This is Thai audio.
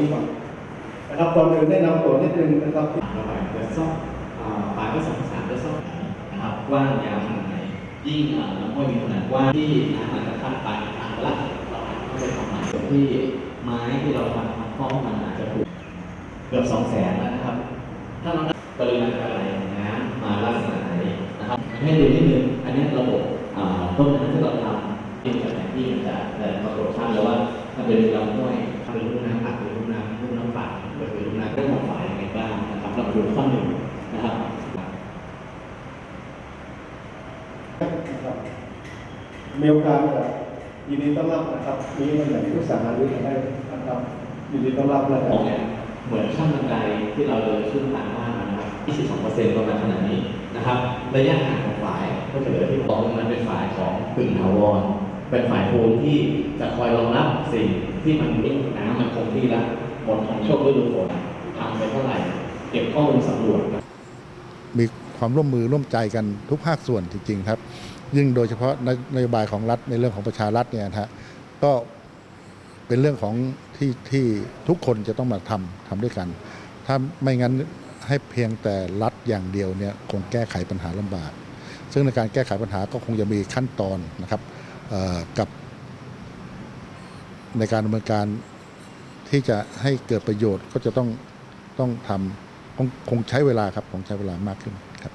นี้ก่อนนะครับก่อนอื่นแนะนำตัวนิดนึงนะครับระบายเบอร์ซ่อมอ่าปลายก็สองสามเบอร์ซ่อมนะครับกว้างยาวขนาดไหนยิ่งลำห้วยมีขนาดกว้างที่น้ำอาจจะขั้นปลายทางละเราอาจจะต้องไปทำใหม่ส่วนที่ไม้ที่เราทำฟ้องมันอาจจะถูกเกือบสองแสนแล้วนะครับ ถ้าเราปริมาณการไหลของน้ำมาลักษณะไหนนะครับให้ดูนิดนึงอันนี้ระบบต้นน้ำที่เราทำที่จากแผนที่มันจะจะปรากฏชัดแล้วว่ามันเป็นลำห้วย เป็นลูกน้ำหลักเป็นลูกน้ำลูกน้ำฝายหรือเป็นลูกน้ำเรื่องของฝายยังไงบ้างนะครับเรามาดูข้อหนึ่งนะครับนะครับมีโอกาสแบบยินดีต้อนรับนะครับมีตำแหน่งที่ปรึกษาหารือกันได้นะครับยินดีต้อนรับนะคขรัอบงเนี่ยเหมือนขั้นบันไดที่เราเดินขึ้นทางล่างนะครับ22%ประมาณขนาดนี้นะครับระยะห่างของฝายก็จะเหลือที่บอกว่ามันเป็นฝายของกึ่งถาวร เป็นฝ่ายโพลที่จะคอยรองรับสิ่งที่มันนิ่งน้ำมันคงที่แล้วหมดของโชคฤดูฝนทำไปเท่าไหร่ เก็บข้อมูลสำรวจมีความร่วมมือร่วมใจกันทุกภาคส่วนจริง ๆ ครับ ยิ่งโดยเฉพาะนโยบายของรัฐในเรื่องของประชารัฐเนี่ยนะฮะก็เป็นเรื่องของที่ที่ทุกคนจะต้องมาทำทำด้วยกัน ถ้าไม่งั้นให้เพียงแต่รัฐอย่างเดียวเนี่ยคงแก้ไขปัญหาลำบาก ซึ่งในการแก้ไขปัญหาก็คงจะมีขั้นตอนนะครับ กับในการดำเนินการที่จะให้เกิดประโยชน์ก็จะต้องต้องทำคงคงใช้เวลาครับคงใช้เวลามากขึ้นครับ